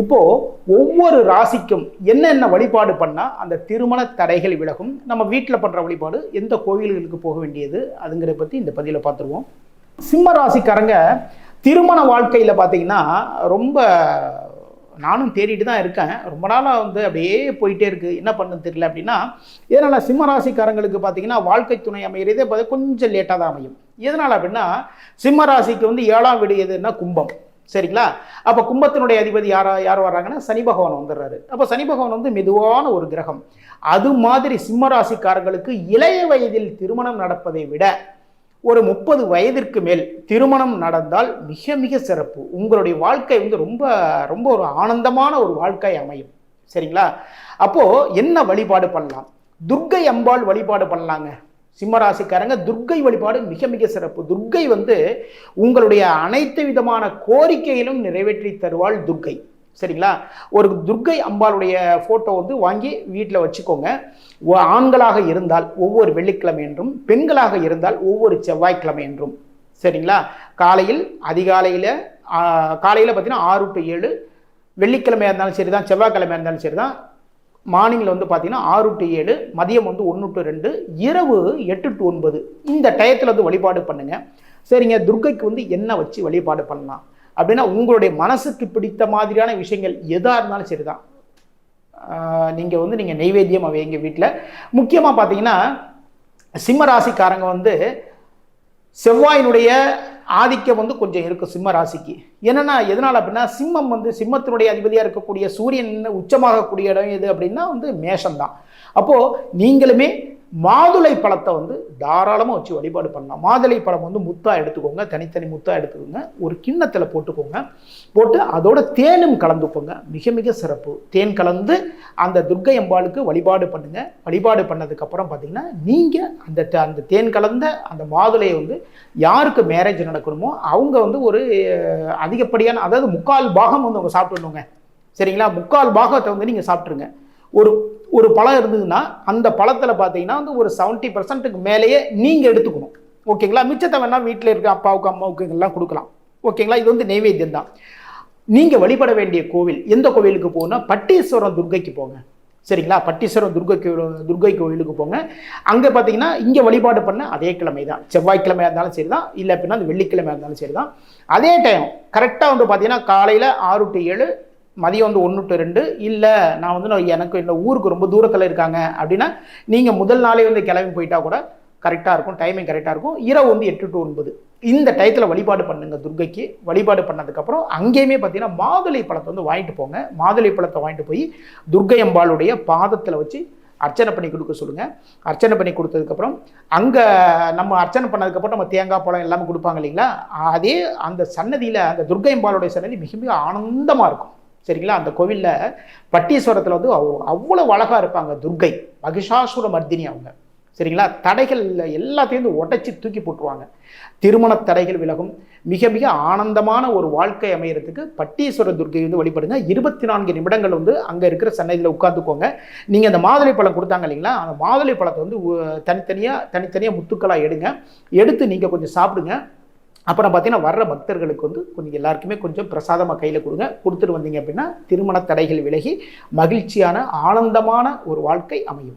இப்போ ஒவ்வொரு ராசிக்கும் என்னென்ன வழிபாடு பண்ணால் அந்த திருமண தடைகள் விலகும்? நம்ம வீட்டில் பண்ணுற வழிபாடு எந்த கோவில்களுக்கு போக வேண்டியது? அதுங்கிறத பற்றி இந்த பதிவில் பார்த்துருவோம் சிம்ம ராசிக்காரங்க திருமண வாழ்க்கையில் பார்த்தீங்கன்னா ரொம்ப நானும் தேடிட்டு தான் இருக்கேன். ரொம்ப நாளாக வந்து அப்படியே போயிட்டே இருக்குது என்ன பண்ணுன்னு தெரியல அப்படின்னா இதனால் சிம்ம ராசிக்காரங்களுக்கு பார்த்தீங்கன்னா வாழ்க்கை துணை அமைகிறதே கொஞ்சம் லேட்டாக தான் அமையும். எதனால் அப்படின்னா சிம்ம ராசிக்கு வந்து ஏழாம் வீடு எதுன்னா கும்பம். சரிங்களா? அப்போ கும்பத்தினுடைய அதிபதி யாரா யார் வர்றாங்கன்னா சனி பகவான் வந்துடுறாரு அப்போ சனி பகவான் வந்து மெதுவான ஒரு கிரகம். அது மாதிரி சிம்ம ராசிக்காரர்களுக்கு இளைய வயதில் திருமணம் நடப்பதை விட ஒரு முப்பது வயதிற்கு மேல் திருமணம் நடந்தால் மிக மிக சிறப்பு. உங்களுடைய வாழ்க்கை வந்து ரொம்ப ரொம்ப ஒரு ஆனந்தமான ஒரு வாழ்க்கை அமையும். சரிங்களா? அப்போ என்ன வழிபாடு பண்ணலாம்? துர்க்கை அம்பாள் வழிபாடு பண்ணலாங்க. சிம்மராசிக்காரங்க துர்க்கை வழிபாடு மிக மிக சிறப்பு. துர்க்கை வந்து உங்களுடைய அனைத்து விதமான கோரிக்கையிலும் நிறைவேற்றி தருவாள் துர்க்கை. சரிங்களா? ஒரு துர்க்கை அம்பாளுடைய ஃபோட்டோ வந்து வாங்கி வீட்டில் வச்சுக்கோங்க. ஆண்களாக இருந்தால் ஒவ்வொரு வெள்ளிக்கிழமை என்றும் பெண்களாக இருந்தால் ஒவ்வொரு செவ்வாய்க்கிழமை என்றும் சரிங்களா? காலையில் அதிகாலையில் காலையில் பார்த்தீங்கன்னா ஆறு டு ஏழு. வெள்ளிக்கிழமையாக இருந்தாலும் சரி தான் செவ்வாய்க்கிழமையாக இருந்தாலும் சரி தான் மார்னிங்கில் வந்து பார்த்தீங்கன்னா ஆறு டு ஏழு மதியம் வந்து ஒன்று டு ரெண்டு இரவு எட்டு டு ஒன்பது. இந்த டயத்தில் வந்து வழிபாடு பண்ணுங்க. சரிங்க துர்க்கைக்கு வந்து என்ன வச்சு வழிபாடு பண்ணலாம்? அப்படின்னா உங்களுடைய மனசுக்கு பிடித்த மாதிரியான விஷயங்கள் எதாக இருந்தாலும் சரி தான் நீங்கள் வந்து நீங்கள் நெய்வேத்தியம் எங்கள் வீட்டில் முக்கியமாக பார்த்தீங்கன்னா சிம்ம ராசிக்காரங்க வந்து செவ்வாயினுடைய ஆதிக்கம் வந்து கொஞ்சம் இருக்கும் சிம்ம ராசிக்கு. என்னன்னா எதனால் அப்படின்னா சிம்மம் வந்து சிம்மத்தினுடைய அதிபதியாக இருக்கக்கூடிய சூரியன் உச்சமாகக்கூடிய இடம் எது அப்படின்னா வந்து மேஷம் தான் அப்போது நீங்களுமே மாதுளை பழத்தை வந்து தாராளமாக வச்சு வழிபாடு பண்ணலாம். மாதுளை பழம் வந்து முத்தாக எடுத்துக்கோங்க தனித்தனி முத்தாக எடுத்துக்கோங்க ஒரு கிண்ணத்தில் போட்டுக்கோங்க போட்டு அதோட தேனும் கலந்துக்கோங்க. மிக மிக சிறப்பு. தேன் கலந்து அந்த துர்க்கை அம்பாளுக்கு வழிபாடு பண்ணுங்கள் வழிபாடு பண்ணதுக்கப்புறம் பார்த்தீங்கன்னா நீங்கள் அந்த த- அந்த தேன் கலந்த அந்த மாதுளையை வந்து யாருக்கு மேரேஜ் நடக்கணுமோ அவங்க வந்து ஒரு அதிகப்படியான அதாவது முக்கால் பாகம் வந்து அவங்க சாப்பிட்டுணுங்க சரிங்களா? முக்கால் பாகத்தை வந்து நீங்கள் சாப்பிட்ருங்க ஒரு ஒரு பழம் இருந்ததுன்னா அந்த பழத்தில் பார்த்தீங்கன்னா வந்து ஒரு செவன்ட்டி பர்சன்ட்டுக்கு மேலேயே நீங்கள் எடுத்துக்கணும். ஓகேங்களா? மிச்சத்தை வேணால் வீட்டில் இருக்க அப்பாவுக்கு அம்மாவுக்கு எல்லாம் கொடுக்கலாம். ஓகேங்களா? இது வந்து நெய்வேத்தியம் தான். நீங்கள் வழிபட வேண்டிய கோவில் எந்த கோவிலுக்கு போகணும்னா பட்டீஸ்வரம் துர்க்கைக்கு போங்க. சரிங்களா? பட்டீஸ்வரம் துர்கை கோவில் துர்க்கை கோவிலுக்கு போங்க. அங்கே பார்த்தீங்கன்னா இங்கே வழிபாடு பண்ண அதே கிழமை தான். செவ்வாய்க்கிழமையாக இருந்தாலும் சரி தான் இல்லை அப்படின்னா அந்த வெள்ளிக்கிழமையாக இருந்தாலும் சரி தான் அதே டைம் கரெக்டாக வந்து பார்த்தீங்கன்னா காலையில் ஆறு டு ஏழு மதியம் வந்து ஒன்று டு ரெண்டு. இல்லை நான் வந்து நான் எனக்கு இந்த ஊருக்கு ரொம்ப தூரத்தில் இருக்காங்க அப்படின்னா நீங்கள் முதல் நாளே வந்து கிளம்பி போயிட்டா கூட கரெக்டாக இருக்கும் டைமிங் கரெக்டாக இருக்கும். இரவு வந்து எட்டு டு ஒன்பது. இந்த டயத்தில் வழிபாடு பண்ணுங்க துர்க்கைக்கு வழிபாடு பண்ணதுக்கப்புறம் அங்கேயுமே பார்த்தீங்கன்னா மாதுளை பழத்தை வந்து வாங்கிட்டு போங்க. மாதுளை பழத்தை வாங்கிட்டு போய் துர்கை அம்பாளுடைய பாதத்தில் வச்சு அர்ச்சனை பண்ணி கொடுக்க சொல்லுங்கள் அர்ச்சனை பண்ணி கொடுத்ததுக்கப்புறம் அங்கே நம்ம அர்ச்சனை பண்ணதுக்கப்புறம் நம்ம தேங்காய் பழம் எல்லாமே கொடுப்பாங்க இல்லைங்களா? அதே அந்த சன்னதியில் அந்த துர்கை அம்பாளுடைய சன்னதி மிக மிக ஆனந்தமாக இருக்கும். சரிங்களா? அந்த கோவிலில் பட்டீஸ்வரத்தில் வந்து அவ்- அழகாக இருப்பாங்க துர்க்கை மகிஷாசுர மர்தினி அவங்க. சரிங்களா? தடைகள் எல்லாத்தையும் உடைச்சி தூக்கி போட்டுருவாங்க. திருமண தடைகள் விலகும். மிக மிக ஆனந்தமான ஒரு வாழ்க்கை அமையறதுக்கு பட்டீஸ்வர துர்க்கை வந்து வழிபடுங்க. இருபத்தி நான்கு நிமிடங்கள் வந்து அங்கே இருக்கிற சன்னதியில் உட்காந்துக்கோங்க. நீங்கள் அந்த மாதுளை பழம் கொடுத்தாங்க இல்லைங்களா? அந்த மாதுளை பழத்தை வந்து தனித்தனியாக தனித்தனியாக முத்துக்களாக எடுங்க. எடுத்து நீங்கள் கொஞ்சம் சாப்பிடுங்க. அப்புறம் பார்த்தீங்கன்னா வர்ற பக்தர்களுக்கு வந்து கொஞ்சம் எல்லாருக்குமே கொஞ்சம் பிரசாதமாக கையில் கொடுங்க. கொடுத்துட்டு வந்தீங்க அப்படின்னா திருமண தடைகள் விலகி மகிழ்ச்சியான ஆனந்தமான ஒரு வாழ்க்கை அமையும்.